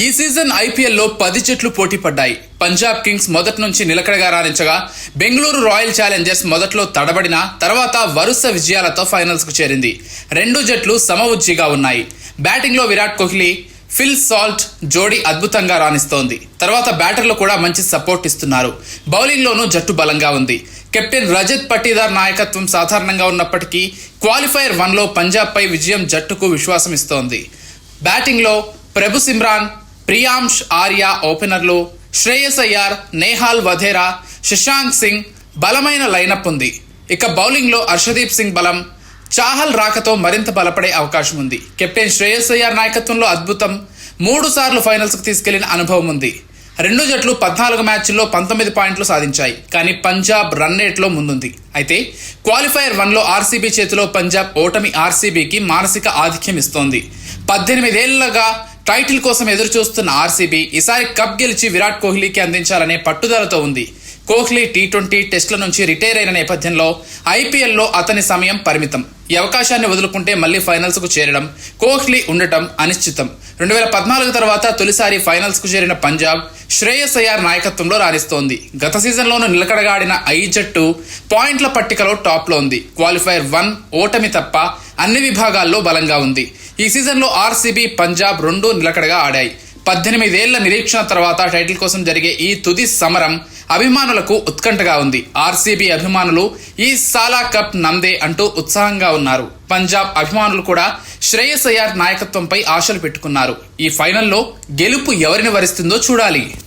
ఈ సీజన్ ఐపీఎల్లో పది జట్లు పోటీ పడ్డాయి. పంజాబ్ కింగ్స్ మొదటి నుంచి నిలకడగా రాణించగా బెంగళూరు రాయల్ ఛాలెంజర్స్ మొదట్లో తడబడిన తర్వాత వరుస విజయాలతో ఫైనల్స్కు చేరింది. రెండు జట్లు సమవుజ్జిగా ఉన్నాయి. బ్యాటింగ్లో విరాట్ కోహ్లీ ఫిల్ సాల్ట్ జోడీ అద్భుతంగా రాణిస్తోంది. తర్వాత బ్యాటర్లు కూడా మంచి సపోర్ట్ ఇస్తున్నారు. బౌలింగ్లోనూ జట్టు బలంగా ఉంది. కెప్టెన్ రజత్ పట్టీదార్ నాయకత్వం సాధారణంగా ఉన్నప్పటికీ క్వాలిఫైర్ వన్లో పంజాబ్పై విజయం జట్టుకు విశ్వాసం ఇస్తోంది బ్యాటింగ్లో ప్రభు సిమ్రాన్ ప్రియాంష్ ఆర్య ఓపెనర్లు శ్రేయస్ అయ్యార్ నేహాల్ వధేరా శశాంక్ సింగ్ బలమైన లైనప్ ఉంది. ఇక బౌలింగ్లో అర్షదీప్ హర్షదీప్ సింగ్ బలం చాహల్ రాకతో మరింత బలపడే అవకాశం ఉంది. కెప్టెన్ శ్రేయస్ అయ్యార్ నాయకత్వంలో అద్భుతం మూడు సార్లు ఫైనల్స్కు తీసుకెళ్ళిన అనుభవం ఉంది. రెండు జట్లు పద్నాలుగు మ్యాచ్ల్లో పంతొమ్మిది పాయింట్లు సాధించాయి కానీ పంజాబ్ రన్ రేట్లో ముందుంది. అయితే క్వాలిఫైయర్ వన్లో ఆర్సీబీ చేతిలో పంజాబ్ ఓటమి ఆర్సీబీకి మానసిక ఆధిక్యం ఇస్తోంది. పద్దెనిమిదేళ్ళగా టైటిల్ కోసం ఎదురు చూస్తున్న ఆర్సీబీ ఈసారి కప్ గెలిచి విరాట్ కోహ్లీకి అందించాలనే పట్టుదలతో ఉంది. కోహ్లీ టీ ట్వంటీ టెస్టుల నుంచి రిటైర్ అయిన నేపథ్యంలో ఐపీఎల్లో అతని సమయం పరిమితం. ఈ అవకాశాన్ని వదులుకుంటే మళ్ళీ ఫైనల్స్కు చేరడం కోహ్లీ ఉండటం అనిశ్చితం. రెండు వేల పద్నాలుగు తర్వాత తొలిసారి ఫైనల్స్కు చేరిన పంజాబ్ శ్రేయస్ అయ్యార్ నాయకత్వంలో రాణిస్తోంది. గత సీజన్లోనూ నిలకడగా ఆడిన ఐ జట్టు పాయింట్ల పట్టికలో టాప్లో ఉంది. క్వాలిఫైర్ వన్ ఓటమి తప్ప అన్ని విభాగాల్లో బలంగా ఉంది. ఈ సీజన్లో ఆర్సీబీ పంజాబ్ రెండూ నిలకడగా ఆడాయి. పద్దెనిమిదేళ్ళ నిరీక్షణ తర్వాత టైటిల్ కోసం జరిగే ఈ తుది సమరం అభిమానులకు ఉత్కంఠగా ఉంది. ఆర్సీబీ అభిమానులు ఈ సాలా కప్ నందే అంటూ ఉత్సాహంగా ఉన్నారు. పంజాబ్ అభిమానులు కూడా శ్రేయస్ అయ్యార్ నాయకత్వంపై ఆశలు పెట్టుకున్నారు. ఈ ఫైనల్లో గెలుపు ఎవరిని వరిస్తుందో చూడాలి.